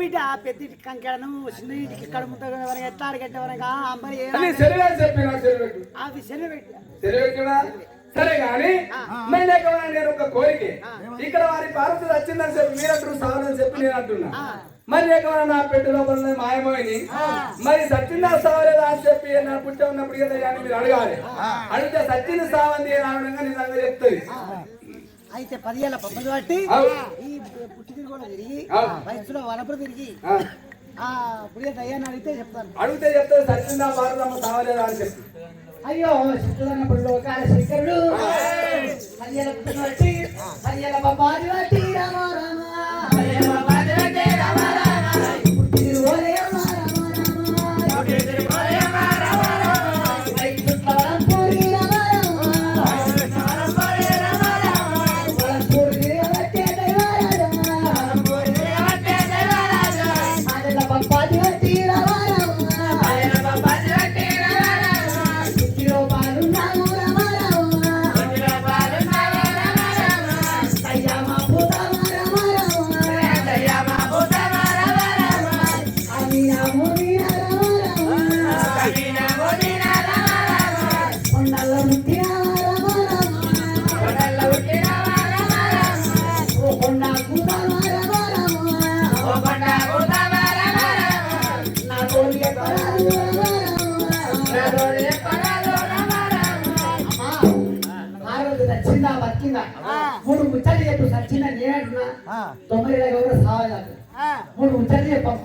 బిడ్డ పెద్ద ఇంటికి కంకెడను చిన్న ఇంటికి కడుముత వరకు ఎట్లా అడగట్టే వరకు అంబరి అవి సెలవు పెట్టు. సరే కానీ నేను ఒక కోరిక. ఇక్కడ వారి పార్వతి వచ్చిందని చెప్పి మీరు అంటారు సావని చెప్పి నేను అంటున్నా. మరి ఎక్కడ నా పెట్టు లోపల మాయమోయని మరి సత్యందా సావలేదా అని చెప్పి నా పుట్ట ఉన్నప్పుడు కదా మీరు అడగాలి. అడిగితే సత్యని సావంది అని అనడంగా నిజంగా చెప్తుంది. అయితే పదివేల పబ్బలు బట్టి అవు. ఈ పుట్టిదిరి కూడా తిరిగి. వయసులో వనపుడు తిరిగి ఆ, పుడియ దయ్యాన్ని అడిగితే చెప్తాను అడిగితే చెప్తుంది సత్యందా పార్వతమ్మ సావలేదా అని చెప్పి అయ్యో చిత్తులన్నప్పుడు లోకాల శంకరుడు హరియాల పుట్టిన బట్టి హరియాల బాబాది రామ రామ Come on. నచ్చిందా బతికిందా? మూడు ముచ్చట్లు చెప్పు సచ్చిందా నేనంటున్నా తొమ్మిది కూడా సావాలి మూడు ముచ్చట్లు చెప్పాము